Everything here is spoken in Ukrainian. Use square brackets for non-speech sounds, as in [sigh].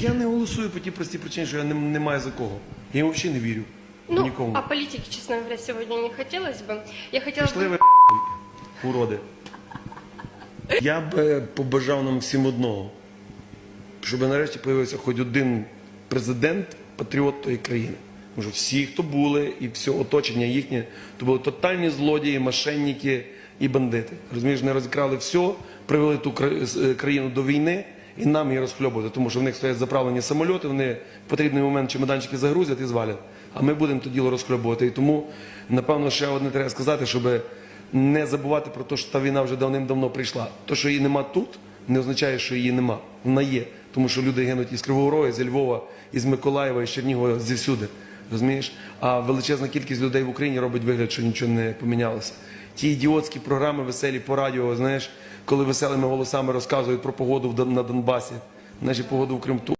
Я не голосую по тій простій причині, що я не, не маю за кого. Я їм взагалі не вірю. Ну, Нікому. о политике, честно говоря, сегодня не хотелось бы. Я хотела Пішли бы... ви [laughs] уроди. Я б е, побажав нам всім одного, щоб нарешті появився хоч один президент, патріот тої країни. Тому що всі, хто були, і все оточення їхнє, то були тотальні злодії, мошенники і бандити. Розумієш, не розкрали все, привели ту кра- с- е, країну до війни і нам її розхльобувати, тому що в них стоять заправлені самольоти, вони в потрібний момент чемоданчики загрузять і звалять. А ми будемо то діло розхльобувати. І тому, напевно, ще одне треба сказати, щоб не забувати про те, що та війна вже давним-давно прийшла. То, що її нема тут, не означає, що її нема. Вона є. Тому що люди гинуть із Кривого Рогу, зі Львова, із Миколаєва, із Чернігова, зівсюди. Розумієш? А величезна кількість людей в Україні робить вигляд, що нічого не помінялося. Ті ідіотські програми веселі по радіо, знаєш, коли веселими голосами розказують про погоду на Донбасі, наші погоду в Кримту.